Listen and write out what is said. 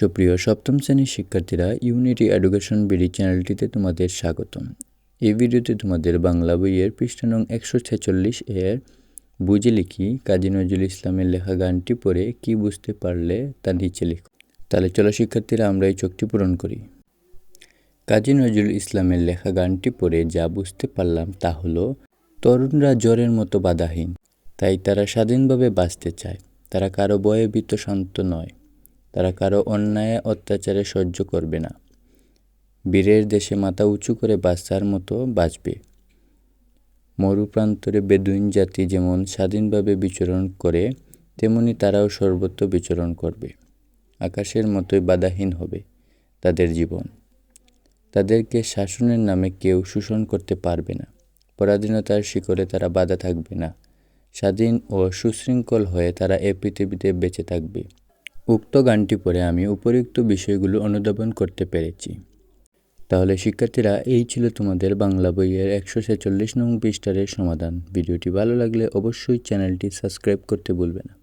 সুপ্রিয়, সপ্তম শ্রেণির শিক্ষার্থীরা ইউনিটি এডুকেশন বিডি চ্যানেলটিতে তোমাদের স্বাগতম। এই ভিডিওতে তোমাদের বাংলা বইয়ের পৃষ্ঠা নং একশো ছেচল্লিশ এর বুঝে লিখি কাজী নজরুল ইসলামের লেখা গানটি পড়ে কি বুঝতে পারলে তা নিচে লিখো। তাহলে চলো শিক্ষার্থীরা আমরা এই চোখটি পূরণ করি। কাজী নজরুল ইসলামের লেখা গানটি পড়ে যা বুঝতে পারলাম তা হলো, তরুণরা জ্বরের মতো বাধাহীন, তাই তারা স্বাধীনভাবে বাঁচতে চায়। তারা কারও বয়ে ভীত শান্ত নয়। তারা কারও অন্যায় অত্যাচারে সহ্য করবে না। বীরের দেশে মাথা উঁচু করে বাঁচার মতো বাঁচবে। মরুপ্রান্তরে বেদুইন জাতি যেমন স্বাধীনভাবে বিচরণ করে, তেমনি তারাও সর্বত্র বিচরণ করবে। আকাশের মতোই বাধাহীন হবে তাদের জীবন। তাদেরকে শাসনের নামে কেউ শোষণ করতে পারবে না। পরাধীনতার শিকড়ে তারা বাধা থাকবে না। স্বাধীন ও সুশৃঙ্খল হয়ে তারা এ পৃথিবীতে বেঁচে থাকবে। উক্ত গানটি পরে আমি উপরিউক্ত বিষয়গুলো অনুধাবন করতে পেরেছি। তাহলে শিক্ষার্থীরা, এই ছিল তোমাদের বাংলা বইয়ের একশো ছেচল্লিশ নং পৃষ্ঠারের সমাধান। ভিডিওটি ভালো লাগলে অবশ্যই চ্যানেলটি সাবস্ক্রাইব করতে ভুলবে না।